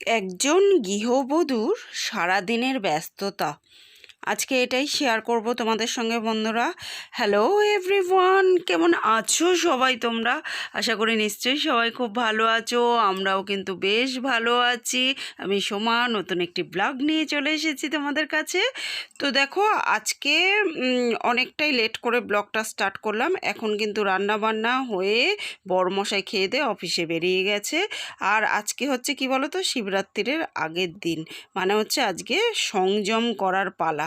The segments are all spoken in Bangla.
একজন গৃহবধূর সারাদিনের ব্যস্ততা। আজকে এটাই শেয়ার করব তোমাদের সঙ্গে বন্ধুরা। হ্যালো এভরিওয়ান কেমন আছো সবাই তোমরা? আশা করি নিশ্চয়ই সবাই খুব ভালো আছো, আমরাও কিন্তু বেশ ভালো আছি। আমি সোমা, নতুন একটি ব্লগ নিয়ে চলে এসেছি তোমাদের কাছে। তো দেখো, আজকে অনেকটাই লেট করে ব্লগটা স্টার্ট করলাম। এখন কিন্তু রান্না বান্না হয়ে বড়মশাই খেয়ে দিয়ে অফিসে বেরিয়ে গেছে। আর আজকে হচ্ছে কি বলো তো শিবরাত্রির আগের দিন। মানে হচ্ছে আজকে সংযম করার পালা।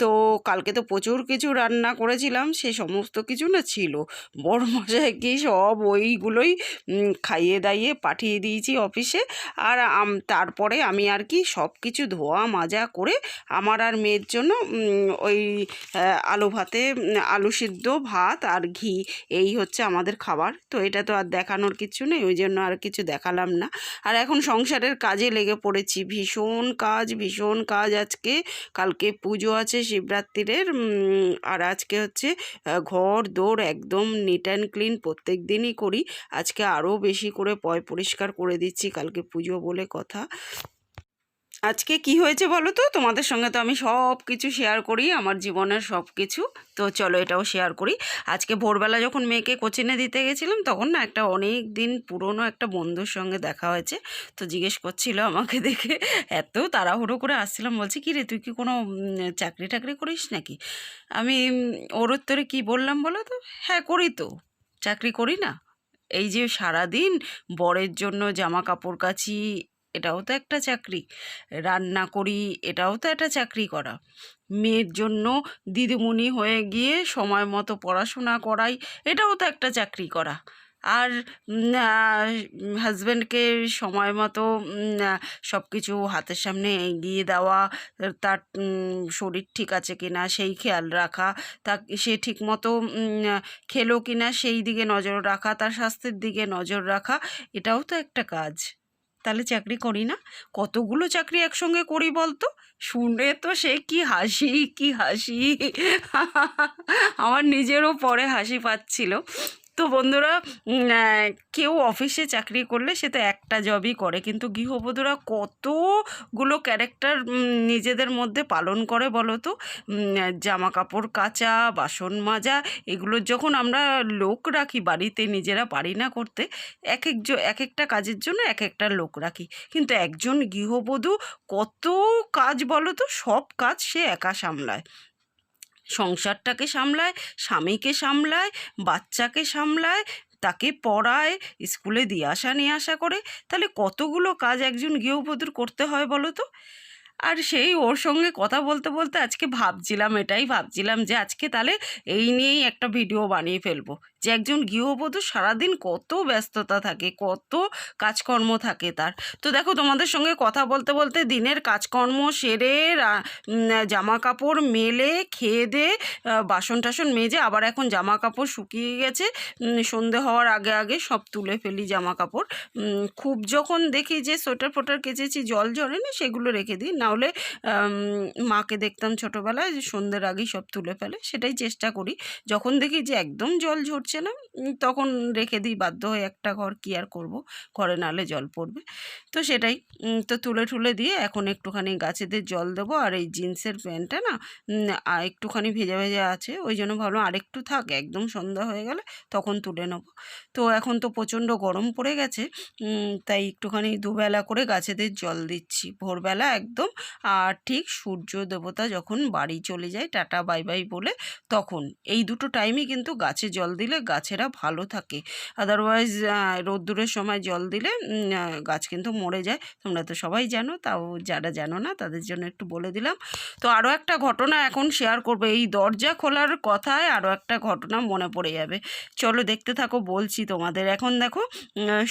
তো কালকে তো প্রচুর কিছু রান্না করেছিলাম, সে সমস্ত কিছু না ছিল। বড় মশাই কি সব ওইগুলোই খাইয়ে দাইয়ে পাঠিয়ে দিয়েছি অফিসে। আর তারপরে আমি আর কি সব কিছু ধোয়া মাজা করে আমার আর মেয়ের জন্য ওই আলু ভাতে আলু সিদ্ধ, ভাত আর ঘি, এই হচ্ছে আমাদের খাবার। তো এটা তো আর দেখানোর কিছু নেই, ওই জন্য আর কিছু দেখালাম না। আর এখন সংসারের কাজে লেগে পড়েছি, ভীষণ কাজ ভীষণ কাজ আজকে। কালকে পুজো আছে শিবরাত্রির আর আজকে হচ্ছে ঘর দৌড় একদম নিট অ্যান্ড ক্লিন প্রত্যেক দিনই করি। আজকে আরও বেশি করে পয় পরিষ্কার করে দিচ্ছি, কালকে পুজো বলে কথা। আজকে কি হয়েছে বলো তো? তোমাদের সঙ্গে তো আমি সব কিছু শেয়ার করি, আমার জীবনের সব কিছু তো চলো এটাও শেয়ার করি। আজকে ভোরবেলা যখন মেয়েকে কোচিনে দিতে গেছিলাম, তখন না একটা অনেক দিন পুরনো একটা বন্ধুর সঙ্গে দেখা হয়েছে। তো জিজ্ঞেস করছিল আমাকে দেখে, এত তাড়াহুড়ো করে আসছিলাম। বলছি, কি রে, তুই কি কোনো চাকরি টাকরি করিস নাকি? আমি ওর উত্তরে কী বললাম বলো তো? হ্যাঁ করি তো। চাকরি করি না। এই যে সারাদিন বরের জন্য জামা কাপড় কাচি এটাও তো একটা চাকরি। রান্না করি, এটাও তো একটা চাকরি করা। মেয়ের জন্য দিদিমণি হয়ে গিয়ে সময় মতো পড়াশোনা করাই, এটাও তো একটা চাকরি করা। আর হাজব্যান্ডকে সময় মতো সব কিছু হাতের সামনে এগিয়ে দেওয়া, তার শরীর ঠিক আছে কিনা সেই খেয়াল রাখা, তা সে ঠিক মতো খেলো কিনা সেই দিকে নজর রাখা, তার স্বাস্থ্যের দিকে নজর রাখা, এটাও তো একটা কাজ। তাহলে চাকরি করি না? কতগুলো চাকরি একসঙ্গে করি বলতো? শুনে তো সে কি হাসি কি হাসি। আমার নিজেরও পরে হাসি পাচ্ছিল। তো বন্ধুরা কেউ অফিসে চাকরি করলে সে তো একটা জবই করে। কিন্তু গৃহবধূরা কতগুলো ক্যারেক্টার নিজেদের মধ্যে পালন করে বলো তো? জামা কাপড় কাচা, বাসন মাজা এগুলোর যখন আমরা লোক রাখি বাড়িতে নিজেরা পারি না করতে, এক এক এক একটা কাজের জন্য এক একটা লোক রাখি। কিন্তু একজন গৃহবধূ কত কাজ বলো তো? সব কাজ সে একা সামলায়। সংসারটাকে সামলায়, স্বামীকে সামলায়, বাচ্চাকে সামলায়, তাকে পড়ায়, স্কুলে দিয়ে আসা, নিয়ে আসা করে। তাহলে কতগুলো কাজ একজন গৃহবধূর করতে হয় বলো তো? আর সেই ওর সঙ্গে কথা বলতে বলতে আজকে ভাবছিলাম, এটাই ভাবছিলাম যে আজকে তাহলে এই নিয়েই একটা ভিডিও বানিয়ে ফেলব। যে একজন গৃহবধূ সারাদিন কত ব্যস্ততা থাকে, কত কাজকর্ম থাকে তার। তো দেখো তোমাদের সঙ্গে কথা বলতে বলতে দিনের কাজকর্ম সেরে জামা কাপড় মেলে, খেয়ে দে বাসন টাসন মেজে আবার এখন জামা কাপড় শুকিয়ে গেছে। সন্ধে হওয়ার আগে আগে সব তুলে ফেলি জামা কাপড় খুব যখন দেখি যে সোয়েটার ফোটার কেচেছি, জল ঝরেনি, সেগুলো রেখে দিই। নাহলে মাকে দেখতাম ছোটোবেলায় সন্ধ্যের আগেই সব তুলে ফেলে, সেটাই চেষ্টা করি। যখন দেখি যে একদম জল ঝরছে না তখন রেখে দিই বাধ্য হয়ে একটা ঘর কি আর করব? ঘরে নালে জল পড়বে। তো সেটাই তো তুলে টুলে দিয়ে এখন একটুখানি গাছেদের জল দেবো। আর এই জিন্সের প্যান্টটা না একটুখানি ভেজা ভেজা আছে, ওই জন্য ভাবলাম আরেকটু থাক, একদম সন্ধ্যা হয়ে গেলে তখন তুলে নেব। তো এখন তো প্রচণ্ড গরম পড়ে গেছে তাই একটুখানি দুবেলা করে গাছেদের জল দিচ্ছি। ভোরবেলা একদম, আর ঠিক সূর্য দেবতা যখন বাড়ি চলে যায়, টাটা বাই বাই বলে, তখন। এই দুটো টাইমই কিন্তু গাছে জল দিলে গাছেরা ভালো থাকে। আদারওয়াইজ রোদ্দুরের সময় জল দিলে গাছ কিন্তু মরে যায়। তোমরা তো সবাই জানো, তাও যারা জানো না, তাদের জন্য একটু বলে দিলাম। তো আরও একটা ঘটনা এখন শেয়ার করব। এই দরজা খোলার কথায় আরও একটা ঘটনা মনে পড়ে যাবে। চলো দেখতে থাকো, বলছি তোমাদের। এখন দেখো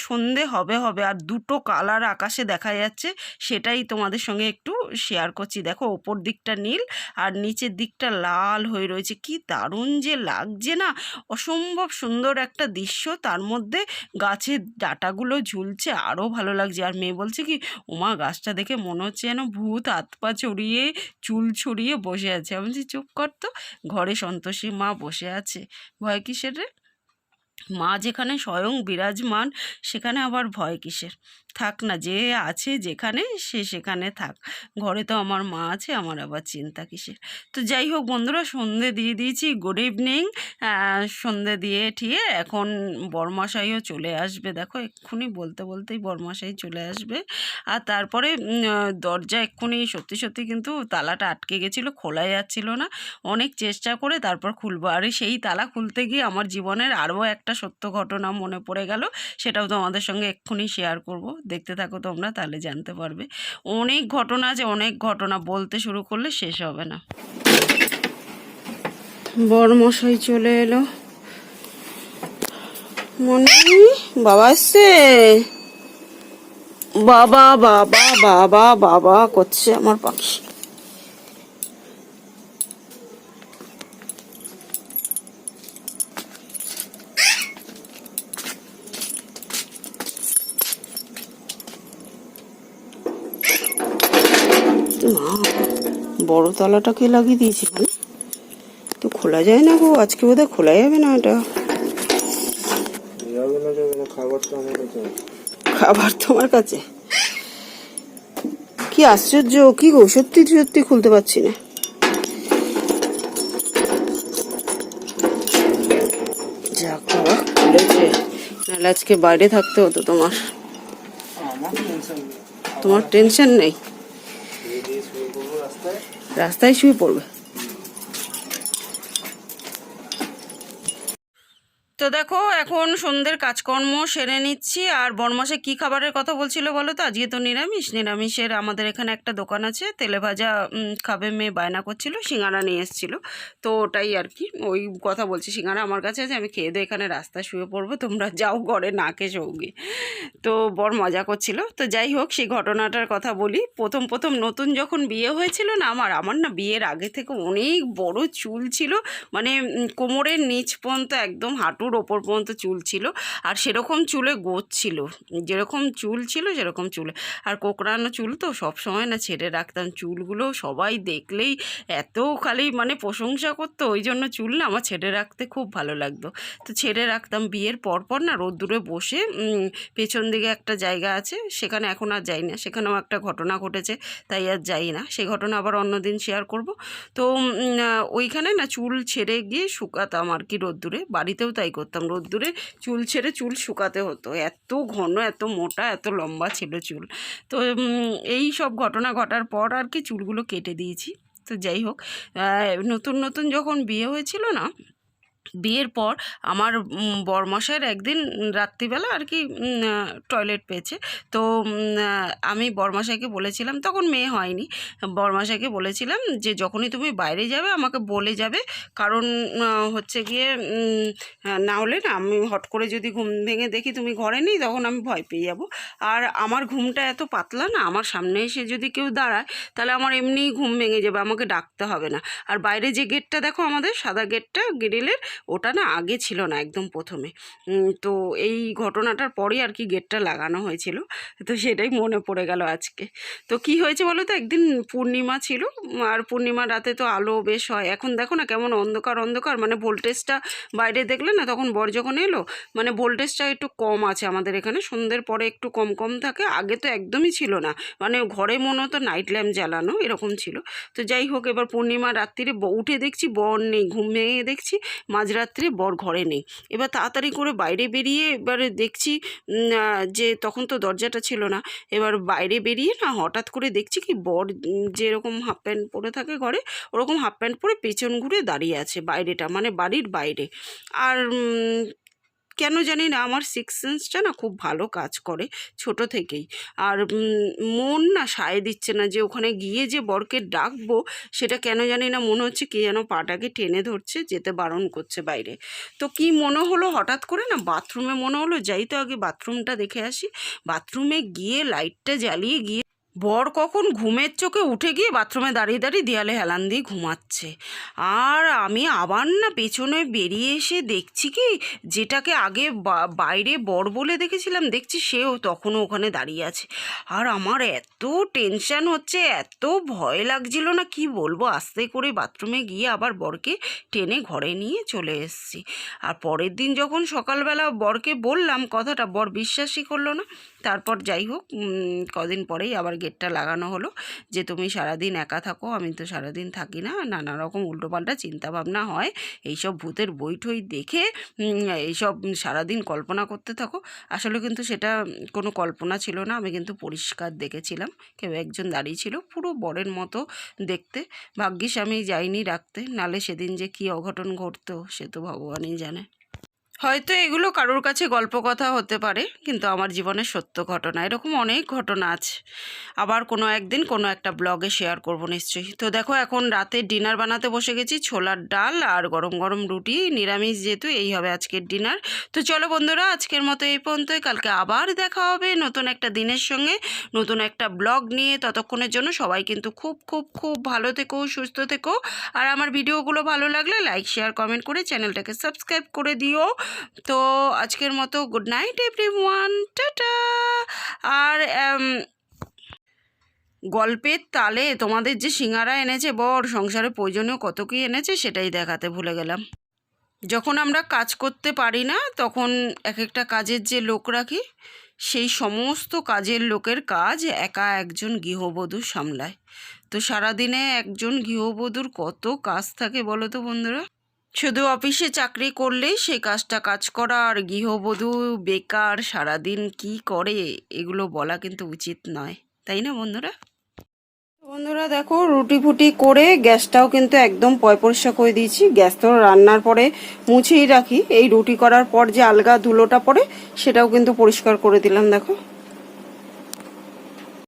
সন্ধে হবে হবে, আর দুটো কালার আকাশে দেখা যাচ্ছে, সেটাই তোমাদের সঙ্গে একটু শেয়ার করছি। দেখো, ওপর দিকটা নীল, আর নিচের দিকটা লাল হয়ে রয়েছে। কি দারুণ যে লাগছে না! অসম্ভব সুন্দর একটা দৃশ্য। তার মধ্যে গাছের ডাটাগুলো ঝুলছে আরও ভালো লাগছে। আর মেয়ে বলছে কি, ওমা, গাছটা দেখে মনে হচ্ছে যেন ভূত হাত পা ছড়িয়ে চুল ছড়িয়ে বসে আছে। আমি বলছি, চুপ করতো ঘরে সন্তোষী মা বসে আছে। ভয় কিসের রে? মা যেখানে স্বয়ং বিরাজমান, সেখানে আবার ভয় কিসের? থাক না, যে আছে যেখানে, সে সেখানে থাক। ঘরে তো আমার মা আছে, আমার আবার চিন্তা কিসের? তো যাই হোক বন্ধুরা, সন্ধে দিয়ে দিয়েছি গুড ইভিনিং সন্ধে দিয়ে ঠিয়ে এখন বরমাশাইও চলে আসবে। দেখো এক্ষুনি বলতে বলতেই বরমাশাই চলে আসবে। আর তারপরে দরজা এক্ষুনি সত্যি সত্যি কিন্তু তালাটা আটকে গেছিল, খোলা যাচ্ছিল না। অনেক চেষ্টা করে তারপর খুলবো। আর সেই তালা খুলতে গিয়ে আমার জীবনের আরও একটা সত্য ঘটনা মনে পড়ে গেল, সেটাও তোমাদের সঙ্গে এক্ষুনি শেয়ার করব। দেখতে থাকো তোমরা, তাহলে জানতে পারবে। অনেক ঘটনা আছে, অনেক ঘটনা বলতে শুরু করলে শেষ হবে না। বরমশাই চলে এলো। মনে বাবা এসছে? বাবা বাবা বাবা বাবা, করছে আমার পাখি। মা বড় তালাটা কে লাগিয়ে দিয়েছে মানে তো খোলা যায় না গো আজকে বোধহয় খোলা যাবে না এটা। না না খাবার তোমার কাছে? কি আশ্চর্য কি গো সত্যি সত্যি খুলতে পারছি না। যাক বাবা খুলেছে। নাহলে আজকে বাইরে থাকতে হতো তোমার। তোমার টেনশন নেই ধীরে ধীরে শুয়ে পড়ব রাস্তায় শুয়ে পড়বে। তো দেখো, এখন সন্ধ্যের কাজকর্ম সেরে নিচ্ছি। আর বরমাসে কি খাবারের কথা বলছিল বলো তো? আজকে তো নিরামিষ। নিরামিষের আমাদের এখানে একটা দোকান আছে। তেলে ভাজা খাবে মেয়ে বায়না করছিল, সিঙ্গারা নিয়ে এসেছিল। তো ওটাই আর কি। ওই কথা বলছি, সিঙ্গারা আমার কাছে আছে, আমি খেয়ে দিয়ে এখানে রাস্তা শুয়ে পড়ব। তোমরা যাও ঘরে, না কে সৌগি তো বর মজা করছিল। তো যাই হোক, সেই ঘটনাটার কথা বলি। প্রথম প্রথম নতুন যখন বিয়ে হয়েছিল না আমার আমার না বিয়ের আগে থেকে অনেক বড় চুল ছিল। মানে কোমরের নিচ পর্যন্ত একদম হাঁটুর ওপর পর্যন্ত চুল ছিল। আর সেরকম চুলে গোছ ছিল। যেরকম চুল ছিল, সেরকম চুলে। আর কোকড়ানো চুল তো সব সময় না ছেড়ে রাখতাম। চুলগুলো সবাই দেখলেই এত খালি মানে প্রশংসা করতো। ওই জন্য চুল না আমার ছেড়ে রাখতে খুব ভালো লাগতো। তো ছেড়ে রাখতাম। বিয়ের পর পর না রোদ্দুরে বসে পেছন দিকে একটা জায়গা আছে, সেখানে এখন আর যাই না। সেখানেও একটা ঘটনা ঘটেছে, তাই আর যাই না। সেই ঘটনা আবার অন্যদিন শেয়ার করব। তো ওইখানে না চুল ছেড়ে গিয়ে শুকাতাম আর কি রোদ্দুরে। বাড়িতেও তাই করতাম। রোদ্দুরে চুল ছেড়ে চুল শুকাতে হতো। এত ঘন, এত মোটা, এত লম্বা ছিল চুল। তো এই সব ঘটনা ঘটার পর আর কি চুলগুলো কেটে দিয়েছি। তো যাই হোক নতুন নতুন যখন বিয়ে হয়েছিল না বিয়ের পর আমার উম, বরমশাইয়ের একদিন রাত্রিবেলা আর কি টয়লেট পেয়েছে। তো আমি বরমশাইকে বলেছিলাম তখন মেয়ে হয়নি। বরমশাইকে বলেছিলাম যে যখনই তুমি বাইরে যাবে আমাকে বলে যাবে। কারণ হচ্ছে গিয়ে না হলে না আমি হট করে যদি ঘুম ভেঙে দেখি তুমি ঘরে নেই তখন আমি ভয় পেয়ে যাব। আর আমার ঘুমটা এত পাতলা না আমার সামনে এসে যদি কেউ দাঁড়ায় তাহলে আমার এমনিই ঘুম ভেঙে যাবে আমাকে ডাকতে হবে না। আর বাইরে যে গেটটা দেখো আমাদের সাদা গেটটা গ্রিলের ওটা না আগে ছিল না একদম প্রথমে। তো এই ঘটনাটার পরেই আর কি গেটটা লাগানো হয়েছিল। তো সেটাই মনে পড়ে গেল আজকে। তো কি হয়েছে বলো তো? একদিন পূর্ণিমা ছিল, আর পূর্ণিমা রাতে তো আলো বেশ হয়। এখন দেখো না কেমন অন্ধকার অন্ধকার মানে ভোল্টেজটা বাইরে দেখলে না তখন বর যখন এলো মানে ভোল্টেজটা একটু কম আছে আমাদের এখানে। সন্ধ্যের পরে একটু কম কম থাকে। আগে তো একদমই ছিল না। মানে ঘরে মনে হতো নাইট ল্যাম্প জ্বালানো, এরকম ছিল। তো যাই হোক, এবার পূর্ণিমা রাত্রিরে উঠে দেখছি বর নেই, ঘুম ভেঙে দেখছি। মাঝরাত্রে বর ঘরে নেই। এবার তাড়াতাড়ি করে বাইরে বেরিয়ে এবারে দেখছি যে তখন তো দরজাটা ছিল না। এবার বাইরে বেরিয়ে না হঠাৎ করে দেখছি কি বর যেরকম হাফ প্যান্ট পরে থাকে ঘরে, ওরকম হাফ প্যান্ট পরে পেছন ঘুরে দাঁড়িয়ে আছে বাইরেটা মানে বাড়ির বাইরে। আর কেন জানি না, আমার সিক্স সেন্সটা না খুব ভালো কাজ করে ছোট থেকেই। আর মন না সায় দিচ্ছে না যে ওখানে গিয়ে যে বরকে ডাকবো, সেটা কেন জানি না মনে হচ্ছে কে যেন পাটাকে টেনে ধরছে, যেতে বারণ করছে বাইরে। তো কি মনে হলো হঠাৎ করে না? বাথরুমে মনে হলো, যাই তো আগে বাথরুমটা দেখে আসি। বাথরুমে গিয়ে লাইটটা জ্বালিয়ে গিয়ে বর কখন ঘুমের চোখে উঠে গিয়ে বাথরুমে দাঁড়িয়ে দাঁড়িয়ে দেয়ালে হেলান দিয়ে ঘুমাচ্ছে। আর আমি আবার না পেছনে বেরিয়ে এসে দেখছি কি, যেটাকে আগে বাইরে বর বলে দেখেছিলাম, দেখছি সেও তখনও ওখানে দাঁড়িয়ে আছে। আর আমার এত টেনশন হচ্ছে, এত ভয় লাগছিল না, কি বলব? আস্তে করে বাথরুমে গিয়ে আবার বরকে টেনে ঘরে নিয়ে চলে এসেছি। আর পরের দিন যখন সকালবেলা বরকে বললাম কথাটা, বর বিশ্বাসই করল না। তারপর যাই হোক কদিন পরেই আবার গেটটা লাগানো হলো যে তুমি সারাদিন একা থাকো, আমি তো সারাদিন থাকি না। নানা রকম উল্টোপাল্টা চিন্তাভাবনা হয়। এইসব ভূতের বই ঠই দেখে এইসব সারাদিন কল্পনা করতে থাকো। আসলে কিন্তু সেটা কোনো কল্পনা ছিল না, আমি কিন্তু পরিষ্কার দেখেছিলাম। কেউ একজন দাঁড়িয়ে ছিল পুরো বরের মতো দেখতে। ভাগ্যিস আমি যাইনি রাখতে, নালে সেদিন যে কী অঘটন ঘটতো সে তো ভগবানই জানে। হয়তো এগুলো কারোর কাছে গল্প কথা হতে পারে, কিন্তু আমার জীবনের সত্য ঘটনা, এরকম অনেক ঘটনা আছে। আবার কোনো একদিন কোনো একটা ব্লগে শেয়ার করব নিশ্চয়ই। তো দেখো, এখন রাতে ডিনার বানাতে বসে গেছি, ছোলার ডাল আর গরম গরম রুটি, নিরামিষ যেহেতু, এই হবে আজকের ডিনার। তো চলো বন্ধুরা, আজকের মতো এই পর্যন্তই। কালকে আবার দেখা হবে নতুন একটা দিনের সঙ্গে, নতুন একটা ব্লগ নিয়ে। ততক্ষণের জন্য সবাই কিন্তু খুব খুব খুব ভালো থেকো, সুস্থ থেকো। আর আমার ভিডিওগুলো ভালো লাগলে লাইক, শেয়ার, কমেন্ট করে চ্যানেলটাকে সাবস্ক্রাইব করে দিও। তো আজকের মতো good night everyone tata আর গল্পের তালে তোমাদের যে সিঙ্গারা এনেছে, বর, সংসারে প্রয়োজনীয় কত কী এনেছে, সেটাই দেখাতে ভুলে গেলাম। যখন আমরা কাজ করতে পারি না, তখন এক একটা কাজের যে লোক রাখি, সেই সমস্ত কাজের লোকের কাজ একা একজন গৃহবধূ সামলায়। তো সারাদিনে একজন গৃহবধূর কত কাজ থাকে বলো তো বন্ধুরা? শুধু অফিসে চাকরি করলেই সে কাজটা কাজ করা আর গৃহবধূ, বেকার, সারাদিন কি করে, এগুলো বলা কিন্তু উচিত নয়। তাই না বন্ধুরা? বন্ধুরা দেখো, রুটি ফুটি করে গ্যাসটাও কিন্তু একদম পয় পরিষ্কার করে দিয়েছি। গ্যাস তো রান্নার পরে মুছেই রাখি। এই রুটি করার পর যে আলগা ধুলোটা পড়ে, সেটাও কিন্তু পরিষ্কার করে দিলাম, দেখো।